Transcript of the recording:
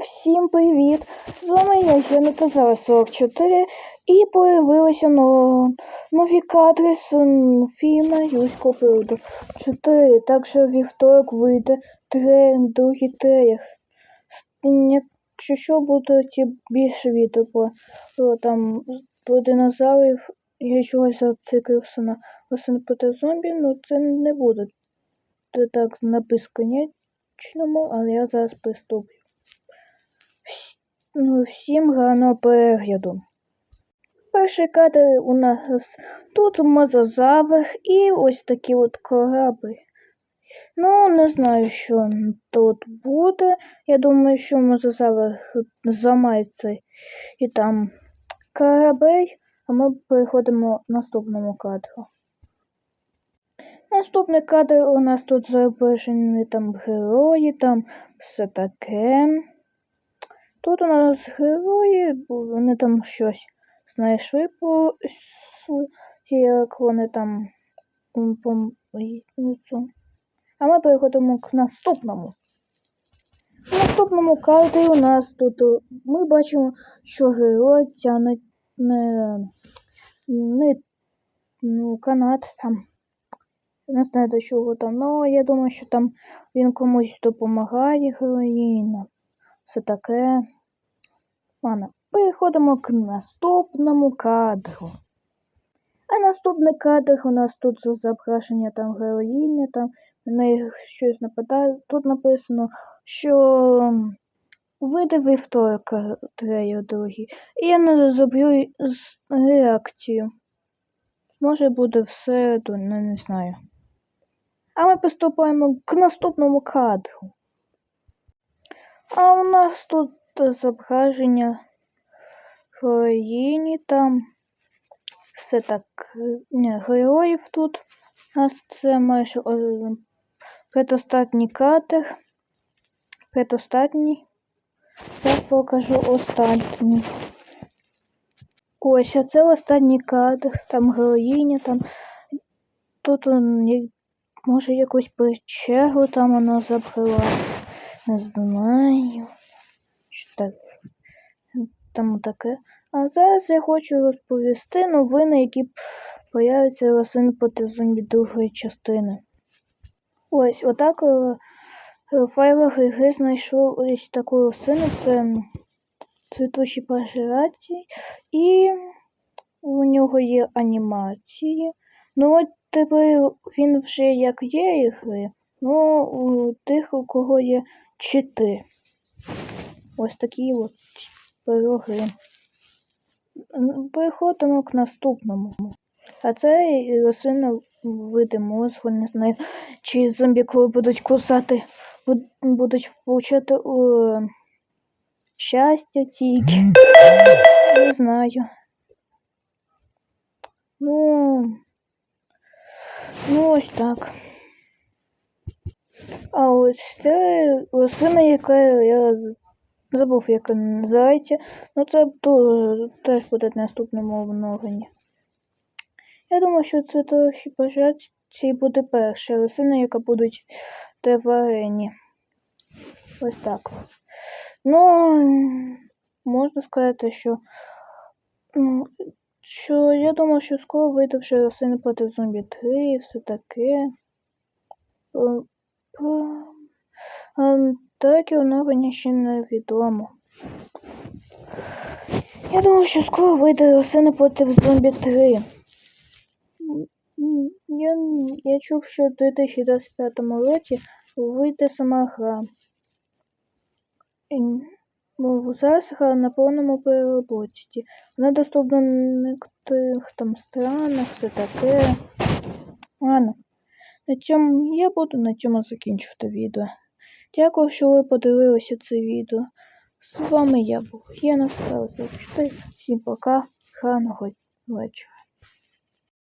Всім привіт! З вами я, зараз 44 і появилися но... нові кадри з м, фільму Юрського періоду 4. Також вівторок вийде трейлер, другий трейлер. Якщо що, будуть більше відео про, про, там, про динозаврів. Я чогось зациклився на «Лосин проти зомбі, ну це не буде Це так на безконечному, але я зараз приступлю. Ну, всім гарного перегляду. Перший кадр у нас тут мозазавр і ось такі от кораблі. Ну, не знаю, що тут буде. Я думаю, що мозазавр замається і там корабель, а ми переходимо к наступному кадру. Наступний кадр у нас тут зображені там герої, там все таке. Тут у нас герої, вони там щось знайшли по як вони там м. А ми переходимо к наступному. В наступному кадрі у нас тут ми бачимо, що герой тягне не, не ну, канат там. Не знаю до чого там, але я думаю, що там він комусь допомагає героїна. Все таке. Ладно, переходимо к наступному кадру. А наступний кадр у нас тут зображення там героїні, там на неї щось нападає. Тут написано, що вийде вівторок трейлер другий. І я не зроблю реакцію. Може буде в середу, ну не знаю. А ми приступаємо к наступному кадру. А у нас тут зображення героїні там. Все так. е, Ні, героїв тут. Нас це майже о, предостатній кадр. Предостатній. Я покажу останній. Ось, а це останній кадр. Там героїня, там. Тут може якусь печеру там вона забрала. Не знаю. Так. Там таке. А зараз я хочу розповісти новини, які появляться рослин проти зомбі другої частини. Ось, отак е, е, файлах гри знайшов ось таку рослину, це цвітучі пожираті, і у нього є анімації. Ну от тепер він вже як є ігри, ну у тих, у кого є чити. Ось такі от пироги. Переходимо к наступному. А це і рослина види мозгу, не знаю, чи зомбі, коли будуть кусати, будуть получати о, щастя тільки. Не знаю. Ну, ну ось так. А ось це рослина, яка я забув, як вона називається. Ну це теж буде в наступному обновленні. Я думаю, що це трохи пожарці буде перша рослина, яка будуть де варені. Ось так. Ну, можна сказати, що, що я думаю, що скоро вийде вже рослина проти зомбі 3 і все таке. Е, е, а Такі оновлення ще не відомо. Я думаю, що скоро вийде рослина проти зомбі 3. М, м, Я, я чув, що в 2025 році вийде сама гра. Ну, зараз гра на повному переробці. Вона доступна в некоторих там странах, все таке. Ладно. На цьому я буду на цьому закінчувати відео. Дякую, що ви подивилися це відео. З вами я був. Я Настав Всім пока. Гарного вечора.